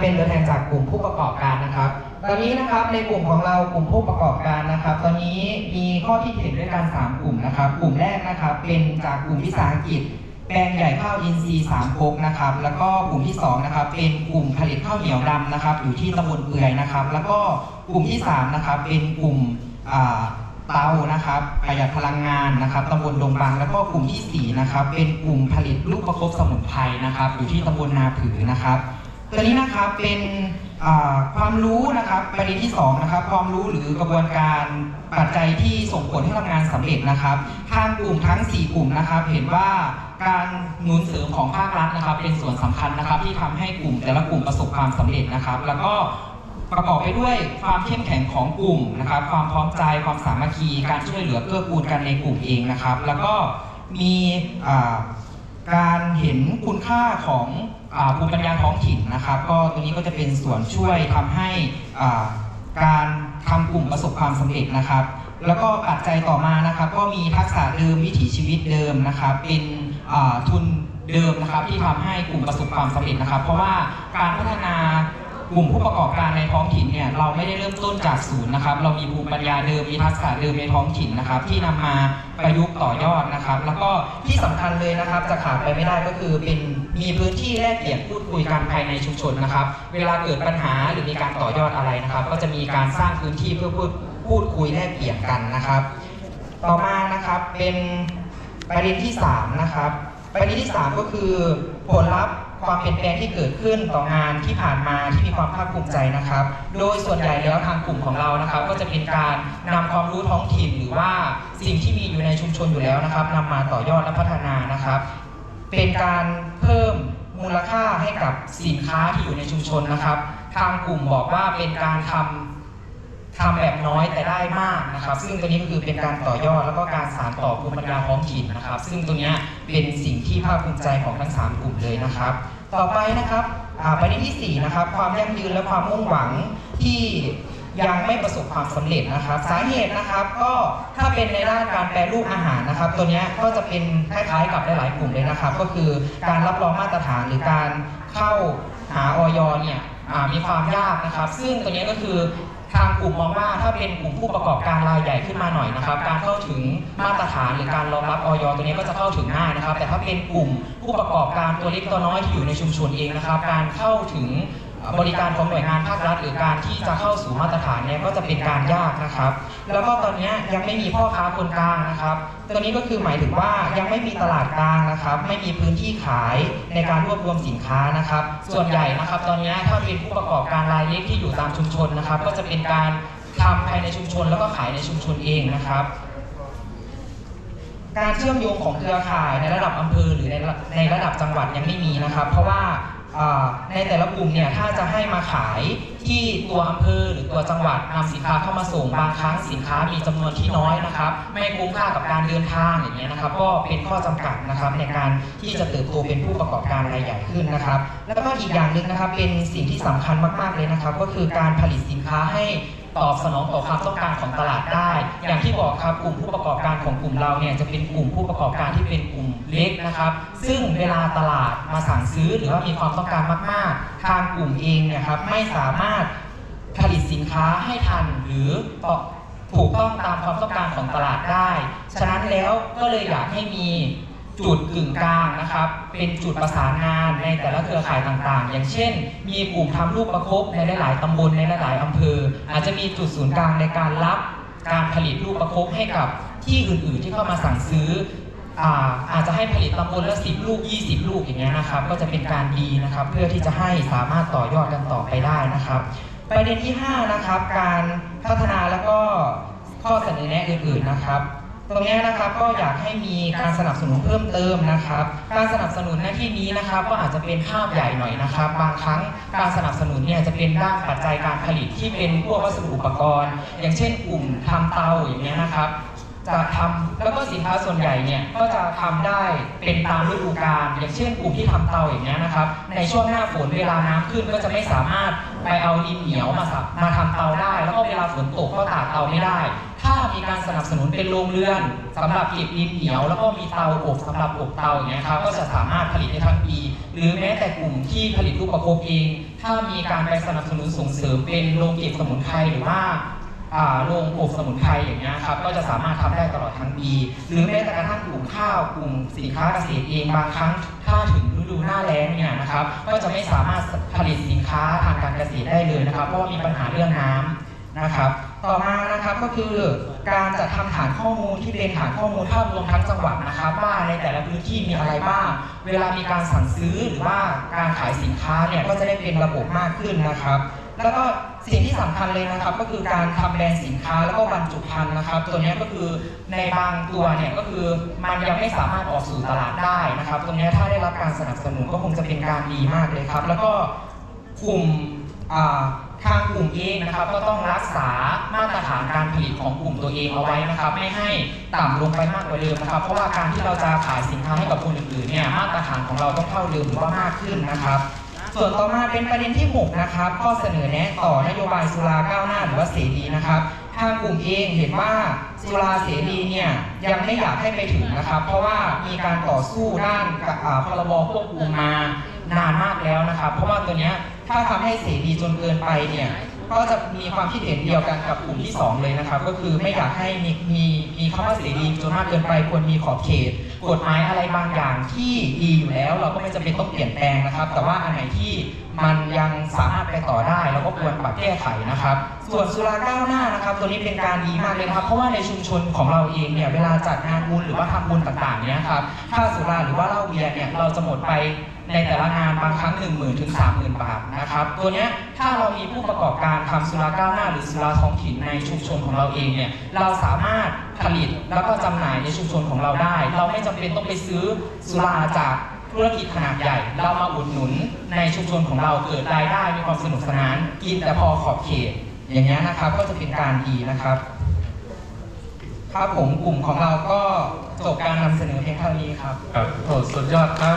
เป็นตัวแทนจากกลุ่มผู้ประกอบการนะครับ ตอนนี้นะครับในกลุ่มของเรากลุ่มผู้ประกอบการนะครับ ตอนนี้มีข้อที่เห็นด้วยกัน 3 กลุ่มนะครับ กลุ่มแรกนะครับเป็นจากกลุ่มวิสาหกิจแปลงใหญ่ข้าวอินทรีย์สามก๊กนะครับ แล้วก็กลุ่มที่สองนะครับเป็นกลุ่มผลิตข้าวเหนียวดำนะครับ อยู่ที่ตำบลเปื่อยนะครับ แล้วก็กลุ่มที่สามนะครับเป็นกลุ่มเตานะครับประหยัดพลังงานนะครับตำบลดงบาง แล้วก็กลุ่มที่สี่นะครับเป็นกลุ่มผลิตลูกประคบสมุนไพรนะครับ อยู่ที่ตำบลนาผือนะครับ ตัวนี้นะครับเป็นความรู้นะครับประเด็นที่สองนะครับความรู้หรือกระบวนการปัจจัยที่ส่งผลให้ทำงานสำเร็จนะครับทางกลุ่มทั้ง 4 กลุ่มนะครับ เห็นว่าการหนุนเสริมของภาครัฐนะครับ เป็นส่วนสำคัญนะครับ ที่ทำให้กลุ่มแต่ละกลุ่มประสบความสำเร็จนะครับ แล้วก็ประกอบไปด้วยความเข้มแข็งของกลุ่มนะครับ ความพร้อมใจความสามัคคีการช่วยเหลือเกื้อกูลกันในกลุ่มเองนะครับ แล้วก็มีการเห็นคุณค่าของ ภูมิปัญญาท้องถิ่นนะครับ ก็ตัวนี้ก็จะเป็นส่วนช่วยทำให้การทำกลุ่มประสบความสำเร็จนะครับ แล้วก็ปัจจัยต่อมานะครับ ก็มีทักษะเดิมวิถีชีวิตเดิมนะครับ เป็นทุนเดิมนะครับที่ทำให้กลุ่มประสบความสำเร็จนะครับ เพราะว่าการพัฒนา กลุ่มผู้ประกอบการในท้องถิ่นเนี่ยเราไม่ได้เริ่มต้นจากศูนย์นะครับ เรามีภูมิปัญญาเดิมมีทักษะเดิมในท้องถิ่นนะครับ ที่นำมาประยุกต์ต่อยอดนะครับ แล้วก็ที่สำคัญเลยนะครับจะขาดไปไม่ได้ก็คือเป็นมีพื้นที่แลกเปลี่ยนพูดคุยกันภายในชุมชนนะครับ เวลาเกิดปัญหาหรือมีการต่อยอดอะไรนะครับ ก็จะมีการสร้างพื้นที่เพื่อพูดพูดคุยแลกเปลี่ยนกันนะครับ ต่อมานะครับเป็นประเด็นที่3นะครับประเด็นที่ 3 ก็คือผลลัพธ์ ความเปลี่ยนแปลงที่เกิดขึ้นต่องานที่ผ่านมาที่มีความภาคภูมิใจนะครับ โดยส่วนใหญ่แล้วทางกลุ่มของเรานะครับ ก็จะเป็นการนำความรู้ท้องถิ่นหรือว่าสิ่งที่มีอยู่ในชุมชนอยู่แล้วนะครับนำมาต่อยอดและพัฒนานะครับ เป็นการเพิ่มมูลค่าให้กับสินค้าที่อยู่ในชุมชนนะครับ ทางกลุ่มบอกว่าเป็นการทำทำแบบน้อยแต่ได้มากนะครับ ซึ่งตัวนี้ก็คือเป็นการต่อยอดแล้วก็การสานต่อภูมิปัญญาท้องถิ่นนะครับ ซึ่งตัวเนี้ยเป็นสิ่งที่ภาคภูมิใจของทั้ง 3 กลุ่มเลยนะครับ ต่อไปนะครับประเด็นที่ 4 นะครับ ความยั่งยืนและความมุ่งหวังที่ยังไม่ประสบความสำเร็จนะครับ สาเหตุนะครับก็ถ้าเป็นในด้านการแปรรูปอาหารนะครับ ตัวเนี้ยก็จะเป็นคล้ายๆกับหลายๆกลุ่มเลยนะครับ ก็คือการรับรองมาตรฐานหรือการเข้าหาออยเนี่ยมีความยากนะครับ ซึ่งตัวเนี้ยก็คือ ทางกลุ่มมองว่าถ้าเป็นกลุ่มผู้ประกอบการรายใหญ่ขึ้นมาหน่อยนะครับ การเข้าถึงมาตรฐานหรือการรองรับออยตัวนี้ก็จะเข้าถึงง่ายนะครับ แต่ถ้าเป็นกลุ่มผู้ประกอบการตัวเล็กตัวน้อยที่อยู่ในชุมชนเองนะครับ การเข้าถึง บริการของหน่วยงานภาครัฐหรือการที่จะเข้าสู่มาตรฐานเนี่ยก็จะเป็นการยากนะครับ แล้วก็ตอนนี้ยังไม่มีพ่อค้าคนกลางนะครับ ตัวนี้ก็คือหมายถึงว่ายังไม่มีตลาดกลางนะครับ ไม่มีพื้นที่ขายในการรวบรวมสินค้านะครับ ส่วนใหญ่นะครับ ตอนนี้ถ้าเป็นผู้ประกอบการรายเล็กที่อยู่ตามชุมชนนะครับ ก็จะเป็นการทำภายในชุมชน แล้วก็ขายในชุมชนเองนะครับการเชื่อมโยงของเครือข่ายในระดับอำเภอหรือในระในระดับจังหวัดยังไม่มีนะครับ เพราะว่า ในแต่ละกลุ่มเนี่ยถ้าจะให้มาขายที่ตัวอำเภอหรือตัวจังหวัดนำสินค้าเข้ามาส่งบางครั้งสินค้ามีจำนวนที่น้อยนะครับ ไม่คุ้มค่ากับการเดินทางอย่างเงี้ยนะครับ ก็เป็นข้อจำกัดนะครับในการที่จะเติบโตเป็นผู้ประกอบการรายใหญ่ขึ้นนะครับ แล้วก็อีกอย่างหนึ่งนะครับเป็นสิ่งที่สำคัญมากๆเลยนะครับ ก็คือการผลิตสินค้าให้ ตอบสนองต่อความต้องการของตลาดได้ อย่างที่บอกครับกลุ่มผู้ประกอบการของกลุ่มเราเนี่ยจะเป็นกลุ่มผู้ประกอบการที่เป็นกลุ่มเล็กนะครับ ซึ่งเวลาตลาดมาสั่งซื้อหรือว่ามีความต้องการมาก ๆ ทางกลุ่มเองเนี่ยครับไม่สามารถผลิตสินค้าให้ทันหรือตอบถูกต้องตามความต้องการของตลาดได้ ฉะนั้นแล้วก็เลยอยากให้มี จุดกึ่งกลางนะครับ เป็นจุดประสานงานในแต่ละเครือข่ายต่างๆ อย่างเช่น มีกลุ่มทำลูกประคบในหลาย ๆตำบลในหลาย ๆอำเภอ อาจจะมีจุดศูนย์กลางในการรับการผลิตลูกประคบให้กับที่อื่น ๆ ที่เข้ามาสั่งซื้ออาอาจจะให้ผลิตตำบลละ10 ลูก 20 ลูกอย่างเงี้ยนะครับ ก็จะเป็นการดีนะครับ เพื่อที่จะให้สามารถต่อยอดกันต่อไปได้นะครับ ประเด็นที่ 5 นะครับ การพัฒนาแล้วก็ข้อเสนอแนะอื่นๆนะครับ ตรงนี้นะครับก็อยากให้มีการสนับสนุนเพิ่มเติมนะครับ การสนับสนุนหน้าที่นี้นะครับ ก็อาจจะเป็นภาพใหญ่หน่อยนะครับ บางครั้งการสนับสนุนเนี่ยจะเป็นด้านปัจจัยการผลิตที่เป็นพวกวัสดุอุปกรณ์ อย่างเช่นกลุ่มทำเตาอย่างเงี้ยนะครับจะทำแล้วก็สินค้าส่วนใหญ่เนี่ยก็จะทำได้เป็นตามฤดูกาลอย่างเช่นกลุ่มที่ทำเตาอย่างเงี้ยนะครับ ในช่วงหน้าฝนเวลาน้ำขึ้นก็จะไม่สามารถไปเอาดินเหนียวมาสับมาทำเตาได้ แล้วก็เวลาฝนตกก็ตากเตาไม่ได้ มีการสนับสนุนเป็นโรงเรือนสำหรับเก็บดินเหนียว แล้วก็มีเตาอบสำหรับอบเตาอย่างเงี้ยครับก็จะสามารถผลิตได้ทั้งปี หรือแม้แต่กลุ่มที่ผลิตลูกประคบเอง ถ้ามีการไปสนับสนุนส่งเสริมเป็นโรงเก็บสมุนไพรหรือว่าโรงปลูกสมุนไพรอย่างเงี้ยครับก็จะสามารถทำได้ตลอดทั้งปี หรือแม้แต่กระทั่งกลุ่มข้าวกลุ่มสินค้าเกษตรเองบางครั้งถ้าถึงฤดูหน้าแล้งเนี่ยนะครับก็จะไม่สามารถผลิตสินค้าทางการเกษตรได้เลยนะครับ เพราะว่ามีปัญหาเรื่องน้ำนะครับ ต่อมานะครับก็คือการจัดทำฐานข้อมูลที่เป็นฐานข้อมูลภาพรวมทั้งจังหวัดนะครับว่าในแต่ละพื้นที่มีอะไรบ้าง เวลามีการสั่งซื้อหรือว่าการขายสินค้าเนี่ยก็จะได้เป็นระบบมากขึ้นนะครับ แล้วก็สิ่งที่สำคัญเลยนะครับ ก็คือการทำแบรนด์สินค้าแล้วก็บรรจุภัณฑ์นะครับ ตัวนี้ก็คือในบางตัวเนี่ยก็คือมันยังไม่สามารถออกสู่ตลาดได้นะครับตรงนี้ถ้าได้รับการสนับสนุนก็คงจะเป็นการดีมากเลยครับ แล้วก็กลุ่มอ่า ทางกลุ่มเองนะครับก็ต้องรักษามาตรฐานการผลิตของกลุ่มตัวเองเอาไว้นะครับ ไม่ให้ต่ำลงไปมากกว่าเดิมนะครับ เพราะว่าการที่เราจะขายสินค้าให้กับคนอื่นๆเนี่ยมาตรฐานของเราต้องเท่าเดิมหรือว่ามากขึ้นนะครับ ส่วนต่อมาเป็นประเด็นที่ 6 นะครับ ข้อเสนอแนะต่อนโยบายสุราก้าวหน้าหรือว่าเสรีนะครับทางกลุ่มเองเห็นว่าสุราเสรีเนี่ยยังไม่อยากให้ไปถึงนะครับ เพราะว่ามีการต่อสู้ด้านข่าพรบควบคุมมานานมากแล้วนะครับ เพราะว่าตัวเนี้ย ถ้าทำให้เสรีจนเกินไปเนี่ยก็จะมีความคิดเห็นเดียวกันกับกลุ่มที่ 2 เลยนะครับ ก็คือไม่อยากให้มีมีมีคำว่าเสรีจนมากเกินไปควรมีขอบเขต กฎหมายอะไรบางอย่างที่ดีอยู่แล้ว เราก็ไม่จำเป็นต้องเปลี่ยนแปลงนะครับ แต่ว่าอันไหนที่มันยังสามารถไปต่อได้ เราก็ควรปรับแก้ไขนะครับ ส่วนสุราก้าวหน้านะครับ ตัวนี้เป็นการดีมากเลยครับ เพราะว่าในชุมชนของเราเองเนี่ยเวลาจัดงานบุญหรือว่าทำบุญต่างๆเนี่ยครับค่าสุราหรือว่าเหล้าเบียร์เนี่ยเราจะหมดไป ในแต่ละงานบางครั้ง 1 0,000ถึง30,000บาทนะครับ ตัวเนี้ยถ้าเรามีผู้ประกอบการทำสุราก้าวหน้า หรือสุราท้องถิ่นในชุมชนของเราเองเนี่ยเราสามารถผลิตแล้วก็จำหน่ายในชุมชนของเราได้ เราไม่จำเป็นต้องไปซื้อสุราจากธุรกิจขนาดใหญ่ เรามาอุดหนุนในชุมชนของเราเกิดรายได้มีความสนุกสนาน กินแต่พอขอบเขต อย่างนี้ยนะครับก็จะเป็นการดีนะครับ ครับผมกลุ่มของเราก็จบการนำเสนอเพียงเท่านี้ครับครับโอ้สุดยอดครับ